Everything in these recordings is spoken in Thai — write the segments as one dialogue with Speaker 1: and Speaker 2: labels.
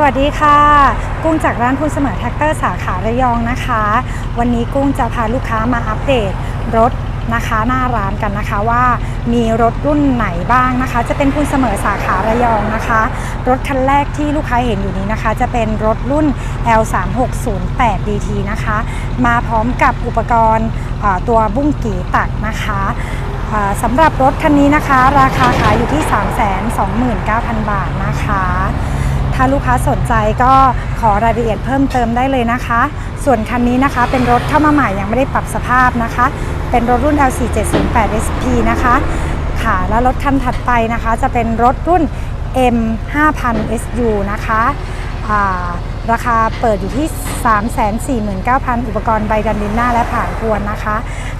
Speaker 1: สวัสดีค่ะ กุ้งจากร้านคุณเสมอแท็กเตอร์สาขาระยองนะคะ วันนี้กุ้งจะพาลูกค้ามาอัปเดตรถนะคะหน้าร้านกันนะคะว่ามีรถรุ่นไหนบ้างนะคะ จะเป็นคุณเสมอสาขาระยองนะคะ รถคันแรกที่ลูกค้าเห็นอยู่นี้นะคะ จะเป็นรถรุ่น L3608 DT นะคะ มาพร้อมกับอุปกรณ์ตัวบุ้งกีตักนะคะสำหรับรถคันนี้นะคะ ราคาขายอยู่ที่ 329,000 บาทนะคะ ถ้าลูกค้าสนใจก็ขอรายละเอียดเพิ่มเติมได้เลยนะคะ ส่วนคันนี้นะคะเป็นรถเข้ามาใหม่ยังไม่ได้ปรับสภาพนะคะ เป็นรถรุ่น L4708 SP นะคะค่ะแล้วรถคันถัดไปนะคะ จะเป็นรถรุ่น M5000 SU นะคะาราคาเปิดอยู่ที่ 349,000 อุปกรณ์ใบดันดินหน้าและผ่านพวนนะคะ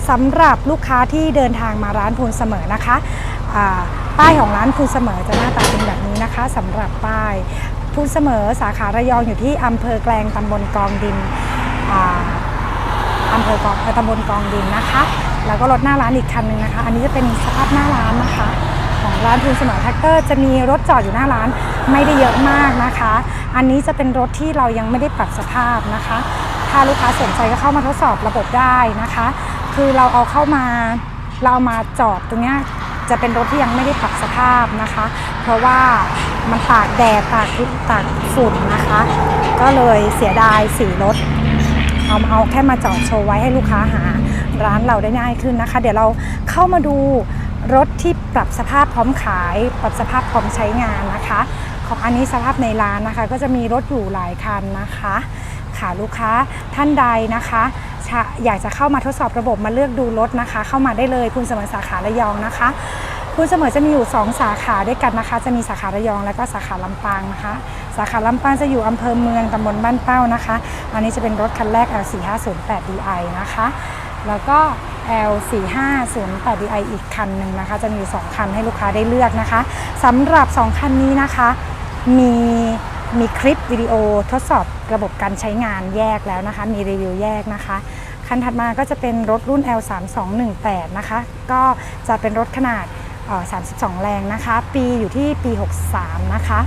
Speaker 1: สำหรับลูกค้าที่เดินทางมาร้านพูนเสมอนะคะป้ายของร้านพูนเสมอจะหน้าตาเป็นแบบนี้นะคะสำหรับป้าย พูนเสมอสาขาระยองอยู่ที่อำเภอแกลงตำบลกองดินอำเภอกองตำบลกองดินนะคะ แล้วก็รถหน้าร้านอีกคันหนึงนะคะ อันนี้จะเป็นสภาพหน้าร้านนะคะ ของร้านพูนเสมอแท็กเตอร์จะมีรถจอดอยู่หน้าร้านไม่ได้เยอะมากนะคะ อันนี้จะเป็นรถที่เรายังไม่ได้ปรับสภาพนะคะ ถ้าลูกค้าสนใจก็เข้ามาทดสอบระบบได้นะคะ คือเราเอาเข้ามาเรามาจอดตรงนี้ จะเป็นรถที่ยังไม่ได้ปรับสภาพนะคะ เพราะว่ามันตากแดดตากทุกตากฝุ่นนะคะ ก็เลยเสียดายสีรถเอาเอาแค่มาจอดโชว์ไว้ให้ลูกค้าหาร้านเราได้ง่ายขึ้นนะคะ เดี๋ยวเราเข้ามาดูรถที่ปรับสภาพพร้อมขาย ปรับสภาพพร้อมใช้งานนะคะ ของอันนี้สภาพในร้านนะคะ ก็จะมีรถอยู่หลายคันนะคะ ค่ะลูกค้าท่านใดนะคะอยากจะเข้ามาทดสอบระบบมาเลือกดูรถนะคะ เข้ามาได้เลยคุณเสมอสาขาระยองนะคะคุณเสมอจะมีอยู่ 2 สาขาด้วยกันนะคะ จะมีสาขาระยองและก็สาขาลำปางนะคะ สาขาลำปางจะอยู่อำเภอเมืองตำบลบ้านเป้านะคะ อันนี้จะเป็นรถคันแรก L4508DI นะคะ แล้วก็ L4508DI อีกคันหนึ่งนะคะ จะมีอยู่2คันให้ลูกค้าได้เลือกนะคะสำหรับ 2 คันนี้นะคะ มีมีคลิปวิดีโอทดสอบ ระบบการใช้งานแยกแล้วนะคะ มีรีวิวแยกนะคะ คันถัดมาก็จะเป็นรถรุ่น L3218 นะคะ ก็จะเป็นรถขนาดเอ่อ32 แรงนะคะ ปีอยู่ที่ปี 63 นะคะ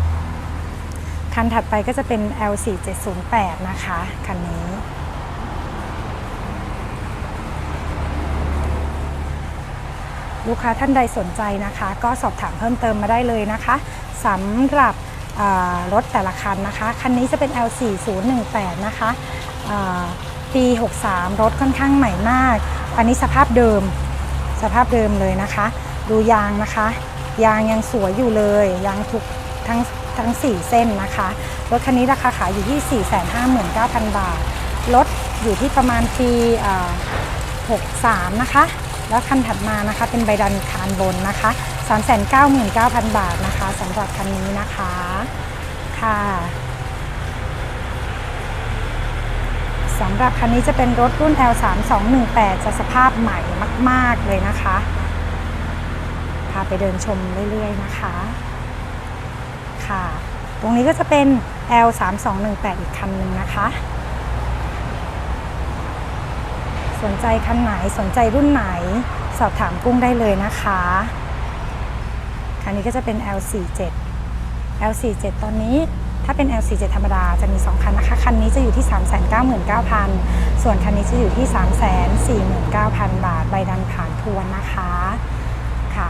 Speaker 1: คันถัดไปก็จะเป็น L4708 นะคะ คันนี้ลูกค้าท่านใดสนใจนะคะ ก็สอบถามเพิ่มเติมมาได้เลยนะคะสำหรับ รถแต่ละคันนะคะ คันนี้จะเป็น L4018 นะคะปี 63 รถค่อนข้างใหม่มาก อันนี้สภาพเดิม สภาพเดิมเลยนะคะ ดูยางนะคะ ยางยังสวยอยู่เลย ยางทุกทั้งทั้ง 4 เส้นนะคะ รถคันนี้ราคาขายอยู่ที่ 459,000 บาท รถอยู่ที่ประมาณปี63 นะคะ แล้วคันถัดมานะคะเป็นใบดันคานบนนะคะ 399,000 บาทนะคะสำหรับคันนี้นะคะค่ะสำหรับคันนี้จะเป็นรถรุ่น L3218 จะสภาพใหม่มาก ๆ เลยนะคะ พาไปเดินชมเรื่อย ๆ นะคะค่ะ ตรงนี้ก็จะเป็น L3218 อีกคันหนึ่งนะคะสนใจคันไหนสนใจรุ่นไหน สอบถามกุ้งได้เลยนะคะ คันนี้ก็จะเป็น L47 L47 ตอนนี้ถ้าเป็น L47 ธรรมดาจะมี 2 คันนะคะ คันนี้จะอยู่ที่ 399,000 ส่วนคันนี้จะอยู่ที่ 349,000 บาท ใบดันผ่านทวนนะคะค่ะ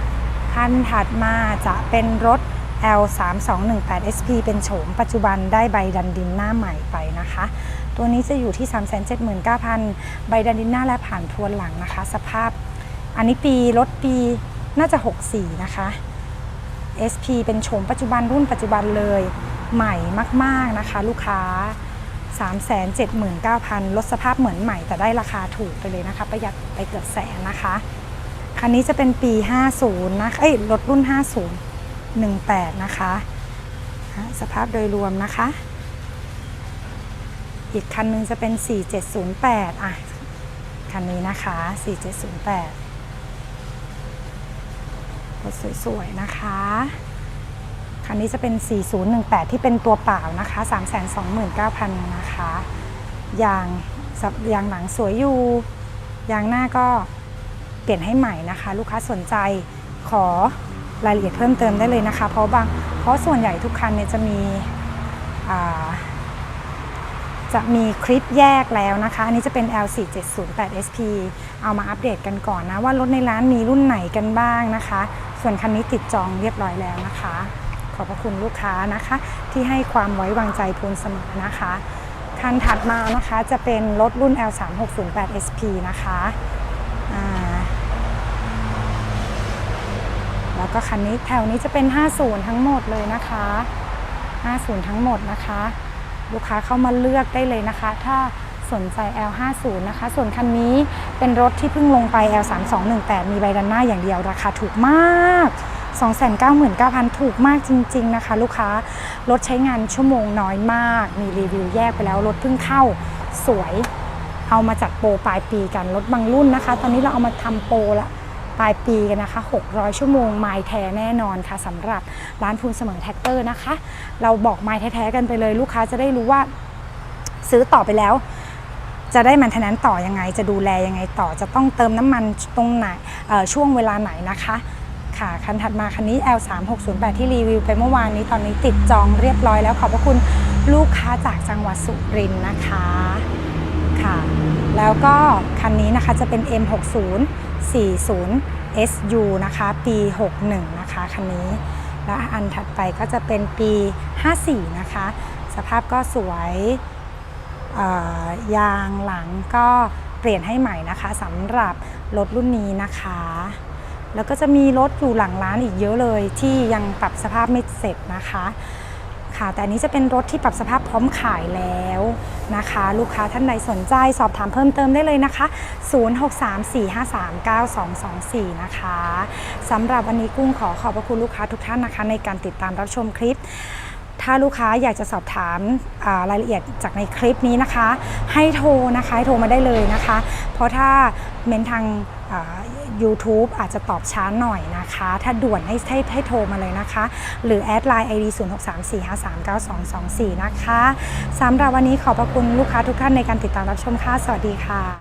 Speaker 1: คันถัดมาจะเป็นรถ L3218 SP เป็นโฉมปัจจุบันได้ใบดันดินหน้าใหม่ไปนะคะ ตัวนี้จะอยู่ที่ 379,000 ใบดันดินหน้าและผ่านทวนหลังนะคะ สภาพ อันนี้ปีรถปีน่าจะ 64 นะคะ SP เป็นโฉมปัจจุบันรุ่นปัจจุบันเลยใหม่มาก ๆนะคะ ลูกค้า 379,000 ลดสภาพเหมือนใหม่แต่ได้ราคาถูกไปเลยนะคะ ประหยัดไปเกือบแสนนะคะ คันนี้จะเป็นปี 50 นะเอ้ยรถรุ่น 50 18 นะคะอะสภาพโดยรวมนะคะ อีกคันหนึงจะเป็น 4708 อะ คันนี้นะคะ 4708 รถสวยๆนะคะคันนี้จะเป็น 4018 ที่เป็นตัวเปล่านะคะ 329,000 นะคะ ยางยางหลังสวยอยู่ ยางหน้าก็เปลี่ยนให้ใหม่นะคะ ลูกค้าสนใจขอรายละเอียดเพิ่มเติมได้เลยนะคะ เพราะบางเพราะส่วนใหญ่ทุกคันเนี่ยจะมีจะมีคลิปแยกแล้วนะคะ อันนี้จะเป็น L4708SP เอามาอัปเดตกันก่อนนะ ว่ารถในร้านมีรุ่นไหนกันบ้างนะคะ ส่วนคันนี้ติดจองเรียบร้อยแล้วนะคะ ขอบพระคุณลูกค้านะคะ ที่ให้ความไว้วางใจพูนเสมอนะคะ คันถัดมานะคะจะเป็นรถรุ่น L3608SP นะคะแล้วก็คันนี้แถวนี้จะเป็น 50 ทั้งหมดเลยนะคะ 50 ทั้งหมดนะคะ ลูกค้าเข้ามาเลือกได้เลยนะคะ ถ้า สนใจ L50 นะคะ ส่วนคันนี้เป็นรถที่เพิ่งลงไป L3218 มีใบดันหน้าอย่างเดียวราคาถูกมาก 299,000 ถูกมากจริง ๆ นะคะ ลูกค้ารถใช้งานชั่วโมงน้อยมาก มีรีวิวแยกไปแล้ว รถเพิ่งเข้าสวยเอามาจัดโปรปลายปีกัน รถบางรุ่นนะคะ ตอนนี้เราเอามาทำโปรละปลายปีกันนะคะ 600 ชั่วโมงไมล์แท้แน่นอนค่ะสำหรับร้านพูนเสมอแท็กเตอร์นะคะ เราบอกไมล์แท้ๆกันไปเลย ลูกค้าจะได้รู้ว่าซื้อต่อไปแล้ว จะได้มันเทนันต่อยังไง จะดูแลยังไงต่อจะต้องเติมน้ำมันตรงไหนช่วงเวลาไหนนะคะค่ะคันถัดมาคันนี้ L3608 ที่รีวิวไปเมื่อวานนี้ตอนนี้ติดจองเรียบร้อยแล้วขอบพระคุณลูกค้าจากจังหวัดสุรินทร์นะคะค่ะ แล้วก็คันนี้นะคะจะเป็น M60 40 SU นะคะ ปี 61 นะคะคันนี้ และอันถัดไปก็จะเป็นปี 54 นะคะ สภาพก็สวย ยางหลังก็เปลี่ยนให้ใหม่นะคะสำหรับรถรุ่นนี้นะคะ แล้วก็จะมีรถอยู่หลังร้านอีกเยอะเลยที่ยังปรับสภาพไม่เสร็จนะคะค่ะแต่อันนี้จะเป็นรถที่ปรับสภาพพร้อมขายแล้วนะคะ ลูกค้าท่านใดสนใจสอบถามเพิ่มเติมได้เลยนะคะ 0634539224 นะคะสำหรับวันนี้กุ้งขอขอบพระคุณลูกค้าทุกท่านนะคะ ในการติดตามรับชมคลิป ถ้าลูกค้าอยากจะสอบถามารายละเอียดจากในคลิปนี้นะคะ ให้โทรนะคะให้โทรมาได้เลยนะคะ เพราะถ้าเมนทางอ่า YouTube อาจจะตอบช้าหน่อยนะคะ ถ้าด่วนให้ให้ให้โทรมาเลยนะคะ หรือแอดไลน์ ID 0634539224 นะคะสำหรับวันนี้ขอบพระคุณลูกค้าทุกท่านในการติดตามรับชมค่ะ สวัสดีค่ะ